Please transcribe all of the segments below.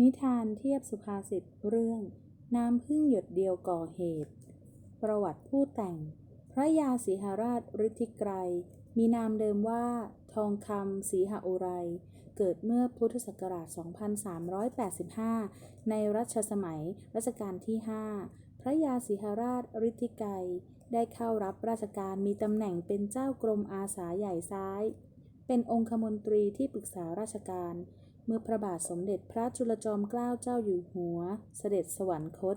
นิทานเทียบสุภาษิตเรื่อง น้ำพึ่งหยดเดียวก่อเหตุ ประวัติผู้แต่ง พระยาศรีหราชฤทธิไกร มีนามเดิมว่า ทองคำศรีหอุไร เกิดเมื่อพุทธศักราช 2385 ในรัชสมัยรัชกาลที่ 5 พระยาศรีหราชฤทธิไกรได้เข้ารับราชการมีตำแหน่งเป็นเจ้ากรมอาสาใหญ่ซ้าย เป็นองคมนตรีที่ปรึกษาราชการ เมื่อพระบาทสมเด็จพระจุลจอมเกล้าเจ้าอยู่หัว เสด็จสวรรคต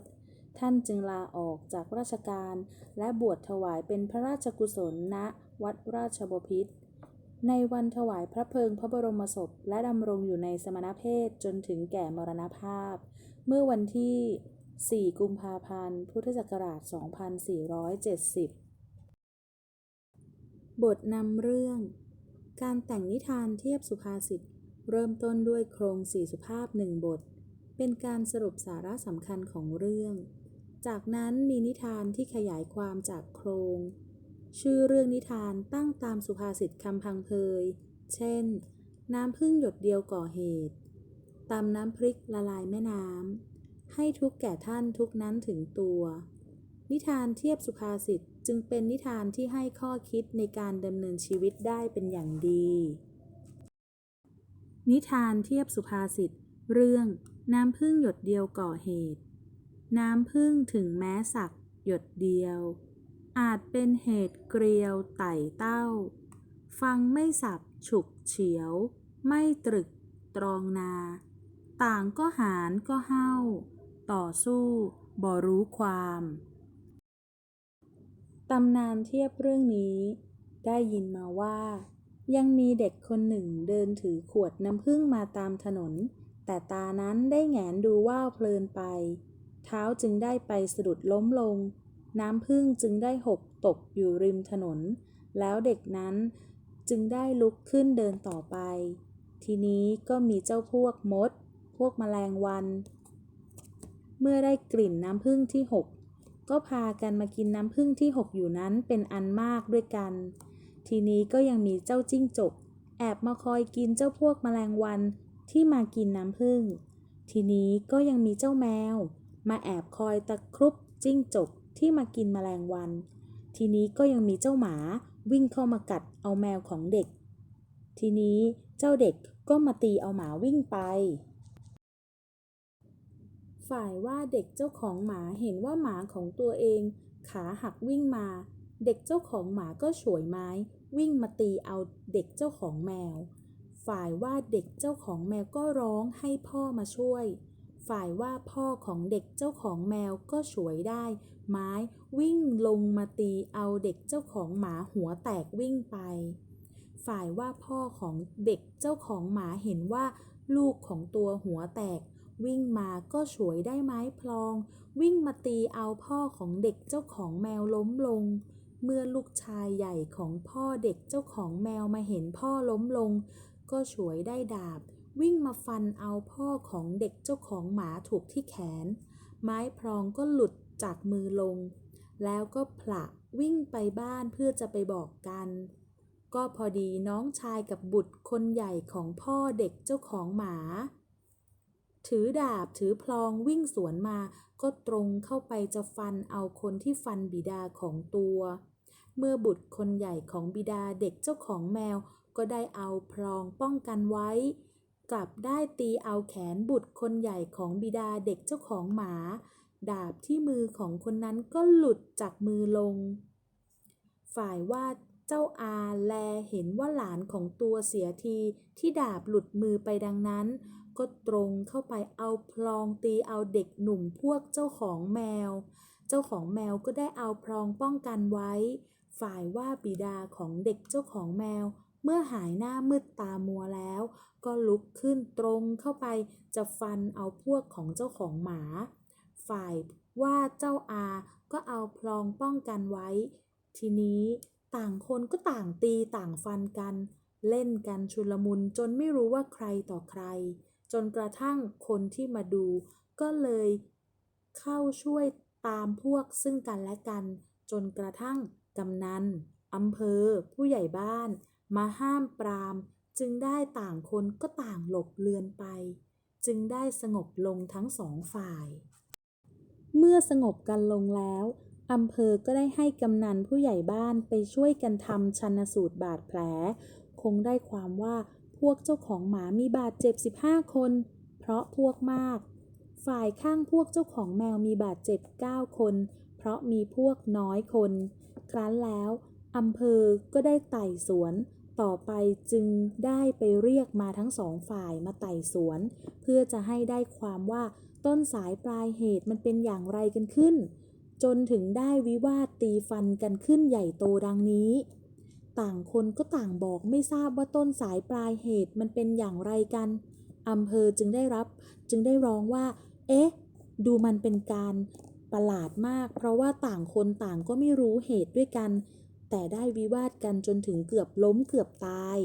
ท่านจึงลาออกจากราชการ และบวชถวายเป็นพระราชกุศลณวัดราชบพิตรในวันถวายพระเพลิงพระบรมศพ และดำรงอยู่ในสมณเพศจนถึงแก่มรณภาพ เมื่อวันที่ 4 กุมภาพันธ์ พุทธศักราช 2470 บทนำเรื่อง การแต่งนิทานเทียบสุภาษิต เริ่มต้นด้วยโครงสี่สุภาพหนึ่งบท เป็นการสรุปสาระสำคัญของเรื่อง จากนั้นมีนิทานที่ขยายความจากโครง ชื่อเรื่องนิทานตั้งตามสุภาษิตคำพังเพย เช่น น้ำพึ่งหยดเดียวก่อเหตุตำน้ำพริกละลายแม่น้ำ ให้ทุกแก่ท่านทุกนั้นถึงตัว นิทานเทียบสุภาษิตจึงเป็นนิทานที่ให้ข้อคิดในการดำเนินชีวิตได้เป็นอย่างดี นิทานเทียบสุภาษิต เรื่อง น้ำพึ่งหยดเดียวก่อเหตุ น้ำพึ่งถึงแม้สักหยดเดียว อาจเป็นเหตุเกลียวไต่เต้า ฟังไม่สับฉุกเฉียว ไม่ตรึกตรองนา ต่างก็หารก็เห้า ต่อสู้บ่รู้ความตำนานเทียบเรื่องนี้ ได้ยินมาว่า ยังมีเด็กคนหนึ่งเดินถือขวดน้ำผึ้งมาตามถนน แต่ตานั้นได้แหงนดูว่าวเพลินไป เท้าจึงได้ไปสะดุดล้มลง น้ำผึ้งจึงได้หกตกอยู่ริมถนน แล้วเด็กนั้นจึงได้ลุกขึ้นเดินต่อไป ทีนี้ก็มีเจ้าพวกมด พวกแมลงวัน เมื่อได้กลิ่นน้ำผึ้งที่หกก็พากันมากินน้ำผึ้งที่หกอยู่นั้นเป็นอันมากด้วยกัน ทีนี้ก็ยังมีเจ้าจิ้งจก แอบมาคอยกินเจ้าพวกแมลงวันที่มากินน้ำผึ้ง ทีนี้ก็ยังมีเจ้าแมว มาแอบคอยตะครุบจิ้งจกที่มากินแมลงวัน ทีนี้ก็ยังมีเจ้าหมาวิ่งเข้ามากัดเอาแมวของเด็ก ทีนี้เจ้าเด็กก็มาตีเอาหมาวิ่งไป ฝ่ายว่าเด็กเจ้าของหมาเห็นว่าหมาของตัวเอง ขาหักวิ่งมา เด็กเจ้าของหมาก็ฉวยไม้ วิ่งมาตีเอาเด็กเจ้าของแมว ฝ่ายว่าเด็กเจ้าของแมวก็ร้องให้พ่อมาช่วย ฝ่ายว่าพ่อของเด็กเจ้าของแมวก็ฉวยได้ ไม้วิ่งลงมาตีเอาเด็กเจ้าของหมาหัวแตกวิ่งไป ฝ่ายว่าพ่อของเด็กเจ้าของหมาเห็นว่า ลูกของตัวหัวแตกวิ่งมาก็ฉวยได้ไม้พลอง วิ่งมาตีเอาพ่อของเด็กเจ้าของแมวล้มลง เมื่อลูกชายใหญ่ของพ่อเด็กเจ้าของแมวมาเห็นพ่อล้มลง ก็ฉวยได้ดาบ วิ่งมาฟันเอาพ่อของเด็กเจ้าของหมาถูกที่แขน ไม้พลองก็หลุดจากมือลง แล้วก็ผละวิ่งไปบ้านเพื่อจะไปบอกกัน ก็พอดีน้องชายกับบุตรคนใหญ่ของพ่อเด็กเจ้าของหมา ถือดาบถือพลองวิ่งสวนมาก็ตรงเข้าไปจะฟันเอาคนที่ฟันบิดาของตัว เมื่อบุตรคนใหญ่ของบิดาเด็กเจ้าของแมวก็ได้เอาพลองป้องกันไว้ กลับได้ตีเอาแขนบุตรคนใหญ่ของบิดาเด็กเจ้าของหมา ดาบที่มือของคนนั้นก็หลุดจากมือลง ฝ่ายว่าเจ้าอาแลเห็นว่าหลานของตัวเสียทีที่ดาบหลุดมือไปดังนั้น ก็ตรงเข้าไปเอาพลองตีเอาเด็กหนุ่มพวกเจ้าของแมว เจ้าของแมวก็ได้เอาพลองป้องกันไว้ ฝ่ายว่าบิดาของเด็กเจ้าของแมว เมื่อหายหน้ามืดตามัวแล้ว ก็ลุกขึ้นตรงเข้าไปจะฟันเอาพวกของเจ้าของหมา ฝ่ายว่าเจ้าอาก็เอาพลองป้องกันไว้ ทีนี้ต่างคนก็ต่างตีต่างฟันกัน เล่นกันชุลมุนจนไม่รู้ว่าใครต่อใคร จนกระทั่งคนที่มาดู ก็เลยเข้าช่วย ตามพวกซึ่งกันและกัน จนกระทั่งกำนันอำเภอ ผู้ใหญ่บ้าน มาห้ามปรามจึงได้ต่างคนก็ต่างหลบเลือนไป จึงได้สงบลงทั้งสองฝ่าย เมื่อสงบกันลงแล้วอำเภอก็ได้ให้กำนันผู้ใหญ่บ้านไปช่วยกันทำชันสูตรบาดแผล คงได้ความว่าพวกเจ้าของหมามีบาดเจ็บ 15 คน เพราะพวกมาก ฝ่ายข้างพวกเจ้าของแมวมีบาดเจ็บ 9 คน เพราะมีพวกน้อยคน ครั้นแล้วอำเภอก็ได้ไต่สวน ต่อไปจึงได้ไปเรียกมาทั้งสองฝ่ายมาไต่สวน เพื่อจะให้ได้ความว่าต้นสายปลายเหตุมันเป็นอย่างไรกันขึ้น จนถึงได้วิวาทตีฟันกันขึ้นใหญ่โตดังนี้ ต่างคนก็ต่างบอกไม่ทราบว่าต้นสายปลายเหตุมันเป็นอย่างไรกันอำเภอจึงได้รับจึงได้ร้องว่า เอ๊ะ ดูมันเป็นการประหลาดมาก เพราะว่าต่างคนต่างก็ไม่รู้เหตุด้วยกัน แต่ได้วิวาทกันจนถึงเกือบล้มเกือบตาย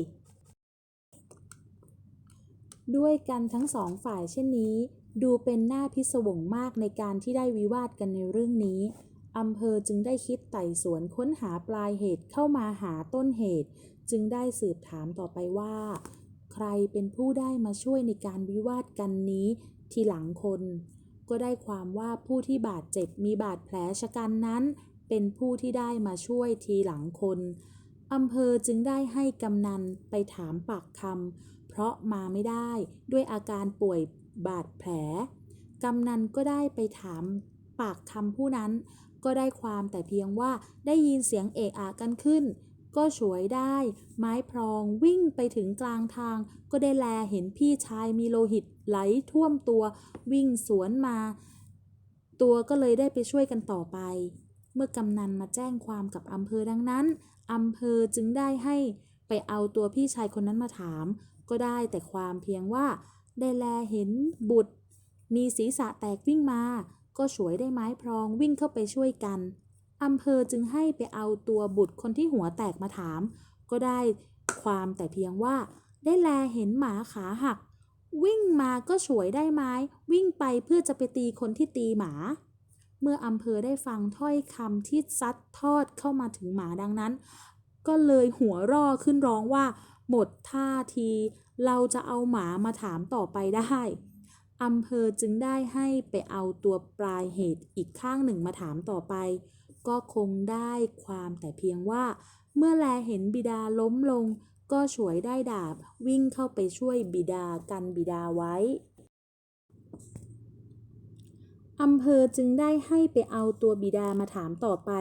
ด้วยกันทั้งสองฝ่ายเช่นนี้ ดูเป็นหน้าพิศวงมากในการที่ได้วิวาทกันในเรื่องนี้อำเภอจึงได้คิดไต่สวนค้นหาปลายเหตุเข้ามาหาต้นเหตุ จึงได้สืบถามต่อไปว่า ใครเป็นผู้ได้มาช่วยในการวิวาทกันนี้ ทีหลังคน ก็ได้ความว่าผู้ที่บาดเจ็บมีบาดแผลชะกันนั้น เป็นผู้ที่ได้มาช่วยทีหลังคนอำเภอจึงได้ให้กำนันไปถามปากคำเพราะมาไม่ได้ด้วยอาการป่วยบาดแผล กำนันก็ได้ไปถามปากคำผู้นั้น ก็ได้ความแต่เพียงว่าได้ยินเสียงเอะอะกันขึ้น ก็ฉวยได้ ไม้พรองวิ่งไปถึงกลางทาง ก็ได้แลเห็นพี่ชายมีโลหิตไหลท่วมตัว วิ่งสวนมา ตัวก็เลยได้ไปช่วยกันต่อไป เมื่อกำนันมาแจ้งความกับอำเภอดังนั้นอำเภอจึงได้ให้ไปเอาตัวพี่ชายคนนั้นมาถาม ก็ได้แต่ความเพียงว่า ได้แลเห็นบุตร มีศีรษะแตกวิ่งมา ก็ฉวยได้ไม้พรองวิ่งเข้าไปช่วยกัน อำเภอจึงให้ไปเอาตัวบุตรคนที่หัวแตกมาถาม ก็ได้ความแต่เพียงว่า ได้แลเห็นหมาขาหัก วิ่งมาก็ฉวยได้ไม้ วิ่งไปเพื่อจะไปตีคนที่ตีหมา เมื่ออำเภอได้ฟังถ้อยคำที่ซัดทอดเข้ามาถึงหมาดังนั้น ก็เลยหัวร่อขึ้นร้องว่า หมดท่าที เราจะเอาหมามาถามต่อไปได้อำเภอจึงได้ให้ไปเอาตัวปลายเหตุอีกข้างหนึ่งมาถามต่อไป ก็คงได้ความแต่เพียงว่า เมื่อแลเห็นบิดาล้มลง ก็ฉวยได้ดาบวิ่งเข้าไปช่วยบิดากันบิดาไว้อำเภอจึงได้ให้ไปเอาตัวบิดามาถามต่อไป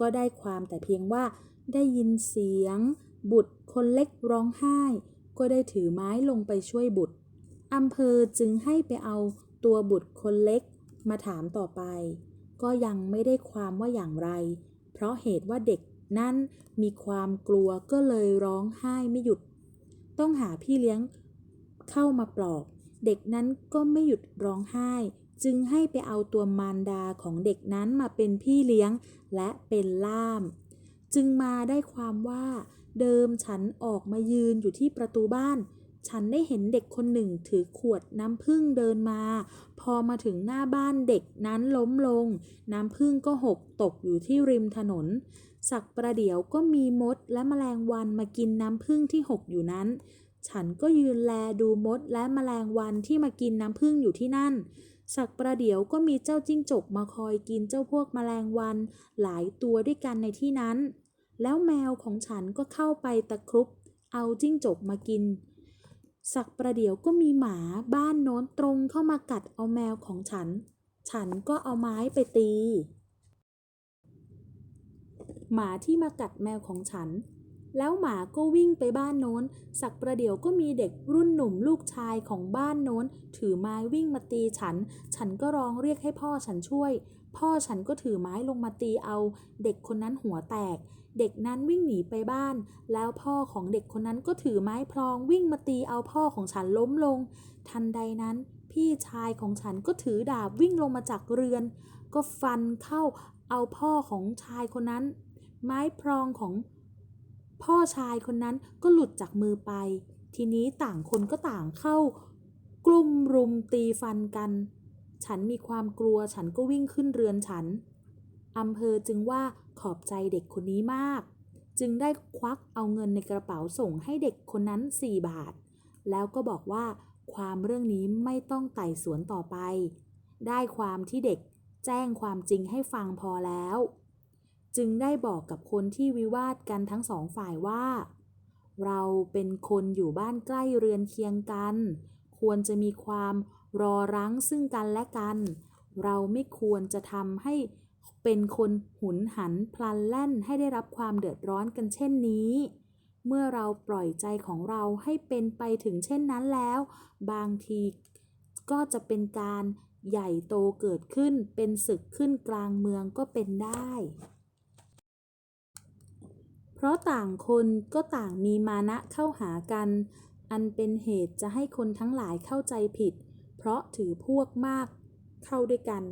ก็ได้ความแต่เพียงว่า ได้ยินเสียง บุตรคนเล็กร้องไห้ ก็ได้ถือไม้ลงไปช่วยบุตรอำเภอจึงให้ไปเอาตัวบุตรคนเล็กมาถามต่อไป ก็ยังไม่ได้ความว่าอย่างไร เพราะเหตุว่าเด็กนั้นมีความกลัวก็เลยร้องไห้ไม่หยุด ต้องหาพี่เลี้ยงเข้ามาปลอบ เด็กนั้นก็ไม่หยุดร้องไห้ จึงให้ไปเอาตัวมารดาของเด็กนั้นมาเป็นพี่เลี้ยงและเป็นล่าม จึงมาได้ความว่า เดิมฉันออกมายืนอยู่ที่ประตูบ้าน ฉันได้เห็นเด็กคนหนึ่งถือขวดน้ำผึ้งเดินมา พอมาถึงหน้าบ้านเด็กนั้นล้มลง น้ำผึ้งก็หกตกอยู่ที่ริมถนน สักประเดี๋ยวก็มีมดและแมลงวันมากินน้ำผึ้งที่หกอยู่นั้น ฉันก็ยืนแลดูมดและแมลงวันที่มากินน้ำผึ้งอยู่ที่นั่น สักประเดี๋ยวก็มีเจ้าจิ้งจกมาคอยกินเจ้าพวกแมลงวัน หลายตัวด้วยกันในที่นั้น แล้วแมวของฉันก็เข้าไปตะครุบเอาจิ้งจกมากิน สักประเดี๋ยวก็มีหมาบ้านโน้นตรงเข้ามากัดเอาแมวของฉัน ฉันก็เอาไม้ไปตี หมาที่มากัดแมวของฉัน แล้วหมาก็วิ่งไปบ้านโน้น สักประเดี๋ยวก็มีเด็กรุ่นหนุ่มลูกชายของบ้านโน้น ถือไม้วิ่งมาตีฉัน ฉันก็ร้องเรียกให้พ่อฉันช่วย พ่อฉันก็ถือไม้ลงมาตีเอา เด็กคนนั้นหัวแตก เด็กนั้นวิ่งหนีไปบ้าน แล้วพ่อของเด็กคนนั้นก็ถือไม้พลองวิ่งมาตีเอาพ่อของฉันล้มลง ทันใดนั้น พี่ชายของฉันก็ถือดาบวิ่งลงมาจากเรือน ก็ฟันเข้าเอาพ่อของชายคนนั้น ไม้พรองของพ่อชายคนนั้นก็หลุดจากมือไป ทีนี้ต่างคนก็ต่างเข้ากลุ่มรุมตีฟันกัน ฉันมีความกลัวฉันก็วิ่งขึ้นเรือนฉันอำเภอจึงว่า ขอบใจเด็กคนนี้มาก จึงได้ควักเอาเงินในกระเป๋าส่งให้เด็กคนนั้น 4 บาท แล้วก็บอกว่าความเรื่องนี้ไม่ต้องไต่สวนต่อไป ได้ความที่เด็กแจ้งความจริงให้ฟังพอแล้ว จึงได้บอกกับคนที่วิวาทกันทั้งสองฝ่ายว่า เราเป็นคนอยู่บ้านใกล้เรือนเคียงกัน ควรจะมีความรอรั้งซึ่งกันและกัน เราไม่ควรจะทำให้ เป็นคนหุนหันพลันแล่นให้ได้รับความเดือดร้อนกันเช่นนี้ เมื่อเราปล่อยใจของเราให้เป็นไปถึงเช่นนั้นแล้ว บางทีก็จะเป็นการใหญ่โตเกิดขึ้นเป็นศึกขึ้นกลางเมืองก็เป็นได้ เพราะต่างคนก็ต่างมีมานะเข้าหากัน อันเป็นเหตุจะให้คนทั้งหลายเข้าใจผิด เพราะถือพวกมากเข้าด้วยกัน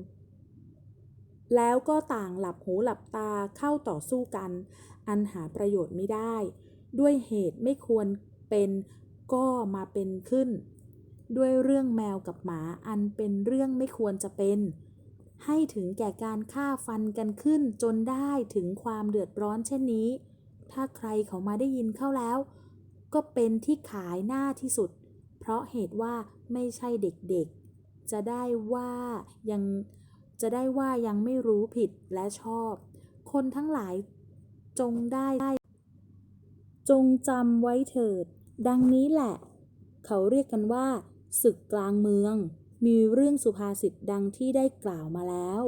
แล้วก็ต่างหลับหูหลับตาเข้าต่อสู้กัน อันหาประโยชน์ไม่ได้ ด้วยเหตุไม่ควรเป็นก็มาเป็นขึ้น ด้วยเรื่องแมวกับหมาอันเป็นเรื่องไม่ควรจะเป็น ให้ถึงแก่การฆ่าฟันกันขึ้นจนได้ถึงความเดือดร้อนเช่นนี้ ถ้าใครเขามาได้ยินเข้าแล้ว ก็เป็นที่ขายหน้าที่สุด เพราะเหตุว่าไม่ใช่เด็กๆ จะได้ว่ายัง จะได้ว่ายังไม่รู้ผิดและชอบ คนทั้งหลายจงได้จงจำไว้เถิด ดังนี้แหละ เขาเรียกกันว่าศึกกลางเมือง มีเรื่องสุภาษิตดังที่ได้กล่าวมาแล้ว